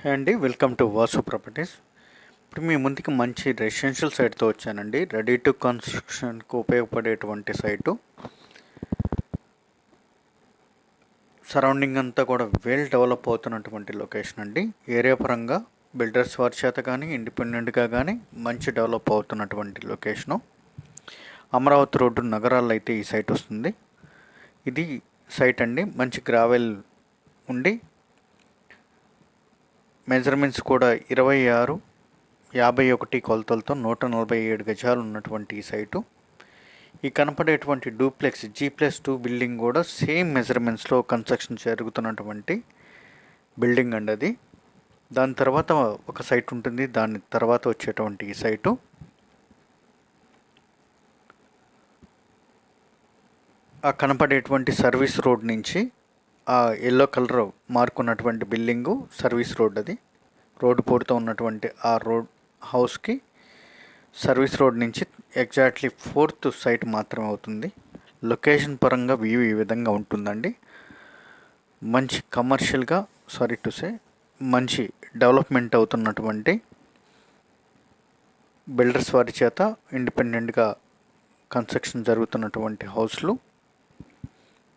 హే అండి welcome to Vasu properties. ఇప్పుడు మీ ముందుకి మంచి రెసిడెన్షియల్ సైట్తో వచ్చానండి. రెడీ టు కన్స్ట్రక్షన్కు ఉపయోగపడేటువంటి సైటు. సరౌండింగ్ అంతా కూడా వెల్ డెవలప్ అవుతున్నటువంటి లొకేషన్ అండి. ఏరియా పరంగా బిల్డర్స్ వారి చేత కానీ ఇండిపెండెంట్గా కానీ మంచి డెవలప్ అవుతున్నటువంటి లొకేషను. అమరావతి రోడ్డు నగరాల్లో అయితే ఈ సైట్ వస్తుంది. ఇది సైట్ అండి మంచి గ్రావెల్ ఉండి మెజర్మెంట్స్ కూడా ఇరవై ఆరు యాభై ఒకటి కొలతలతో నూట నలభై ఏడు గజాలు ఉన్నటువంటి ఈ సైటు. ఈ కనపడేటువంటి duplex G plus two building కూడా సేమ్ మెజర్మెంట్స్లో కన్స్ట్రక్షన్ జరుగుతున్నటువంటి బిల్డింగ్ అండి అది. దాని తర్వాత ఒక సైట్ ఉంటుంది దాని తర్వాత వచ్చేటువంటి ఈ సైటు. ఆ కనపడేటువంటి సర్వీస్ రోడ్ నుంచి ఆ ఎల్లో కలర్ మార్కున్నటువంటి బిల్డింగు సర్వీస్ రోడ్ అది. రోడ్డు పూర్తో ఉన్నటువంటి ఆ రోడ్ హౌస్కి సర్వీస్ రోడ్ నుంచి ఎగ్జాక్ట్లీ ఫోర్త్ సైట్ మాత్రమే అవుతుంది. లొకేషన్ పరంగా వ్యూ ఈ విధంగా ఉంటుందండి. మంచి కమర్షియల్గా సారీ టు సే మంచి డెవలప్మెంట్ అవుతున్నటువంటి బిల్డర్స్ వారి చేత ఇండిపెండెంట్గా కన్స్ట్రక్షన్ జరుగుతున్నటువంటి హౌస్లు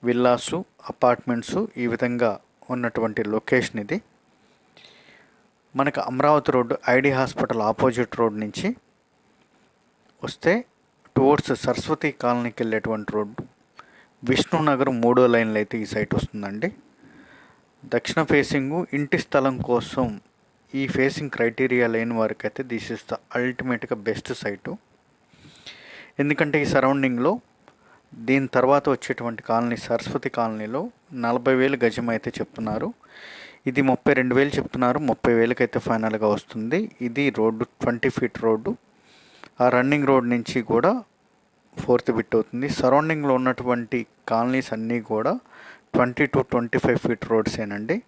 విల్లాసు అపార్ట్మెంట్సు ఈ విధంగా ఉన్నటువంటి లొకేషన్ ఇది. మనకు Amaravati road ID hospital opposite road నుంచి వస్తే టువర్డ్స్ సరస్వతి కాలనీకి వెళ్ళేటువంటి రోడ్డు. విష్ణునగర్ మూడో లైన్లో అయితే ఈ సైట్ వస్తుందండి. దక్షిణ ఫేసింగు ఇంటి స్థలం కోసం ఈ ఫేసింగ్ క్రైటీరియా లేని వారికి అయితే దిస్ ఇస్ ద అల్టిమేట్గా బెస్ట్ సైటు ఎందుకంటే ఈ సరౌండింగ్లో దీని తర్వాత వచ్చేటువంటి కాలనీ సరస్వతి కాలనీలో నలభై వేలు గజం అయితే చెప్తున్నారు. ఇది ముప్పై రెండు వేలు చెప్తున్నారు. ముప్పై వేలకి అయితే ఫైనల్గా వస్తుంది. ఇది రోడ్డు ట్వంటీ ఫీట్ రోడ్డు. ఆ రన్నింగ్ రోడ్ నుంచి కూడా ఫోర్త్ బిట్ అవుతుంది. సరౌండింగ్లో ఉన్నటువంటి కాలనీస్ అన్నీ కూడా twenty two twenty five feet రోడ్సేనండి.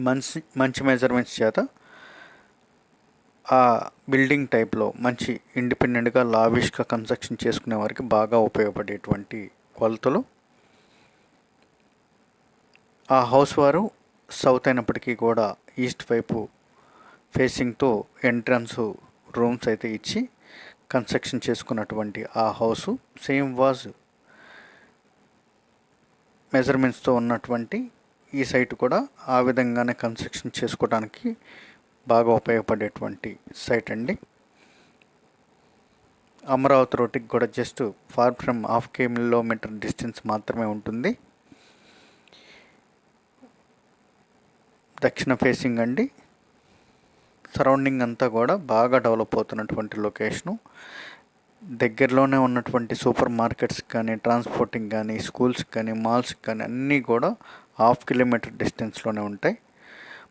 మంచి మంచి మెజర్మెంట్స్ చేత ఆ బిల్డింగ్ టైప్లో మంచి ఇండిపెండెంట్గా లావిష్గా కన్స్ట్రక్షన్ చేసుకునే వారికి బాగా ఉపయోగపడేటువంటి కొలతలు. ఆ హౌస్ వారు సౌత్ అయినప్పటికీ కూడా ఈస్ట్ వైపు ఫేసింగ్తో ఎంట్రన్స్ రూమ్స్ అయితే ఇచ్చి కన్స్ట్రక్షన్ చేసుకున్నటువంటి ఆ హౌస్ సేమ్ వాజ్ మెజర్మెంట్స్తో ఉన్నటువంటి ఈ సైట్ కూడా ఆ విధంగానే కన్స్ట్రక్షన్ చేసుకోవడానికి బాగా ఉపయోగపడేటువంటి సైట్ అండి. అమరావతి రోడ్డుకి కూడా just far from half kilometre distance మాత్రమే ఉంటుంది. దక్షిణ ఫేసింగ్ అండి. సరౌండింగ్ అంతా కూడా బాగా డెవలప్ అవుతున్నటువంటి లొకేషను. దగ్గరలోనే ఉన్నటువంటి సూపర్ మార్కెట్స్ కానీ ట్రాన్స్పోర్టింగ్ కానీ స్కూల్స్ కానీ మాల్స్కి కానీ అన్నీ కూడా హాఫ్ కిలోమీటర్ డిస్టెన్స్లోనే ఉంటాయి.